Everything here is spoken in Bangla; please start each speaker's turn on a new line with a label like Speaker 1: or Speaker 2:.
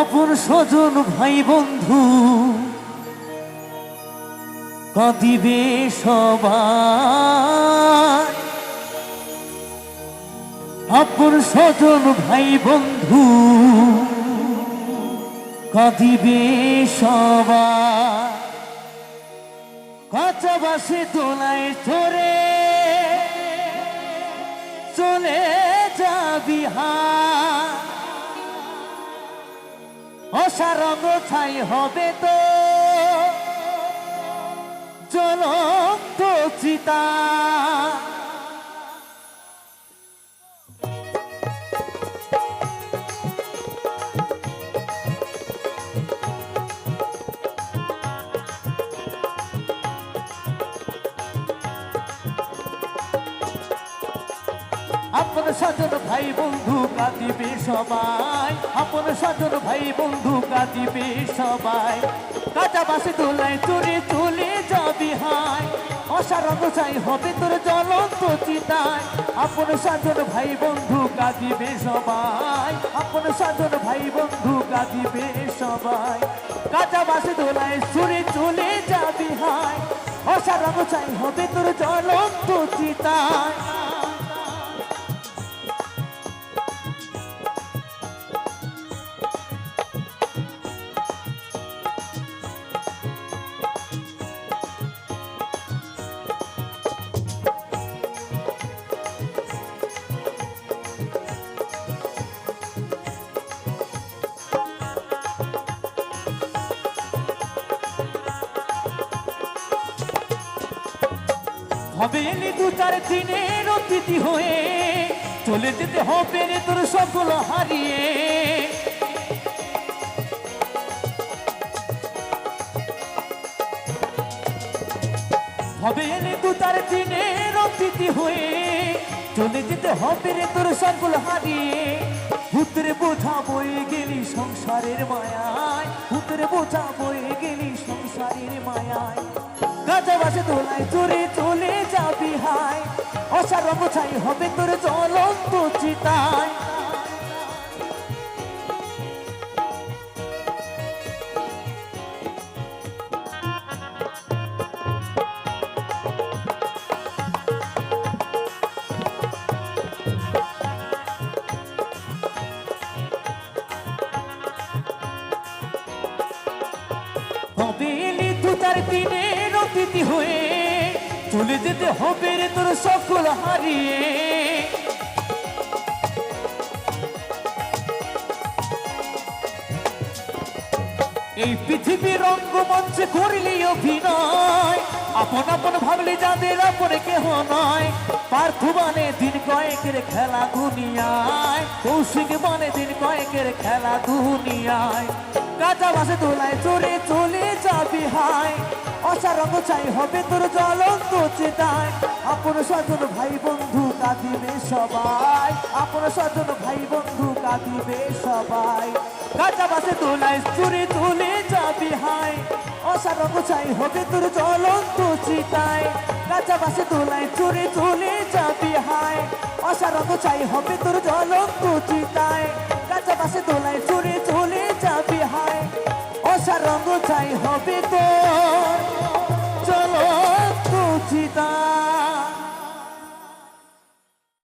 Speaker 1: অপর স্বজন ভাই বন্ধু, কদিবে সবাই। আপন স্বজন ভাই বন্ধু, কদিবে সবাই। কাঁচা বাসে তোলায় চড়ে চলে যাবি হা অসারঙ্গ ছাই হবে তো। জ্বলন্ত চিতা। আপন স্বজন ভাই বন্ধু কাঁদিবে সবাই। আপন স্বজন ভাই বন্ধু কাঁদিবে সবাই। কাঁচা বাসে দোলায় চুরি চলে যাবি হাই অসারঙ্গ চাই হবে তোর জ্বলন্ত চিতায়। আপন স্বজন ভাই বন্ধু কাঁদিবে সবাই। আপন স্বজন ভাই বন্ধু কাঁদিবে সবাই। কাঁচা বাসে দোলায় চুরি চলে যাবি হাই অসারঙ্গ চাই হবে তোর জ্বলন্ত চিতায়। হবে এলি দু চার দিনের অতিথি হয়ে। চলে যেতে হবে রে তোর সকল হারিয়ে। হবে এলি দু চার দিনের অতিথি হয়ে। চলে যেতে হবে রে তোর সকল হারিয়ে। ভূতের বোঝা বয়ে গেলি সংসারের মায়ায়। ভূতের বোঝা বয়ে গেলি সংসারের মায়ায়। গাজা বাসে দোলায় চড়ে চলে যাবি হাই অসারঙ্গ ছাই হবে তোর জ্বলন্ত চিতায়। হবে এলি দু চার দিনের অতিথি হয়ে চলে যেতে হবে রে তোর সকল হারিয়ে। এই পৃথিবীর রঙ্গমঞ্চে করলি অভিনয়। আপন আপন ভাবলি, যাদের আপনে কেহ নয়। পার্থবানে দিন কয়েকের খেলা দুনিয়ায়, কৌশিক মানে দিন কয়েকের খেলা দুনিয়ায়। কাঁচা বাসে দোলায় চড়ে চলে যাবি হাই অসারঙ্গ চাই হবে তোর জ্বলন্ত চেতায়। আপন স্বজন, ভাই বন্ধু কাঁদিবে সবাই। আপন স্বজন, ভাই বন্ধু কাঁদিবে সবাই। কাঁচা বাসে দোলায় চড়ে চলে যাবি হাই অসারঙ্গ চাই হবে তোর জ্বলন্ত চিতায় বাসে তোলায় চুরি চলে চাপি হায়। অসারত চাই হবে তোর চিতায় কাঁচা বাসে তোলায় চুরি চলে চাপি হায়। অসারঙ্গ চাই হবে তোর চলো চিতায়